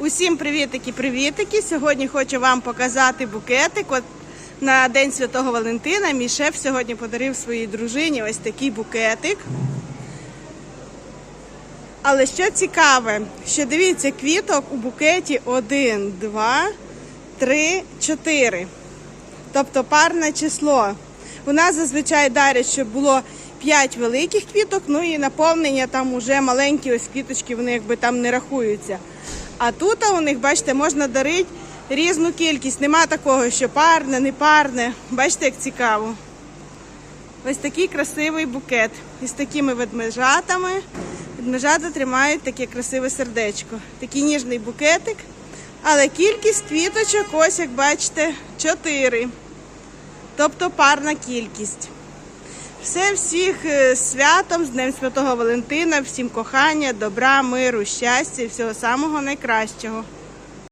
Усім привітики, привітики. Сьогодні хочу вам показати букетик. От на День Святого Валентина мій шеф сьогодні подарив своїй дружині ось такий букетик. Але що цікаве, що дивіться, квіток у букеті 1, 2, 3, 4. Тобто парне число. У нас зазвичай дарять, щоб було 5 великих квіток, ну і наповнення там уже маленькі ось квіточки, вони якби там не рахуються. А тут у них, бачите, можна дарити різну кількість. Нема такого, що парне, не парне. Бачите, як цікаво. Ось такий красивий букет із такими ведмежатами. Ведмежата тримають таке красиве сердечко. Такий ніжний букетик. Але кількість квіточок, ось як бачите, 4. Тобто парна кількість. Все всіх е, святом, з Днем Святого Валентина, всім кохання, добра, миру, щастя і всього самого найкращого.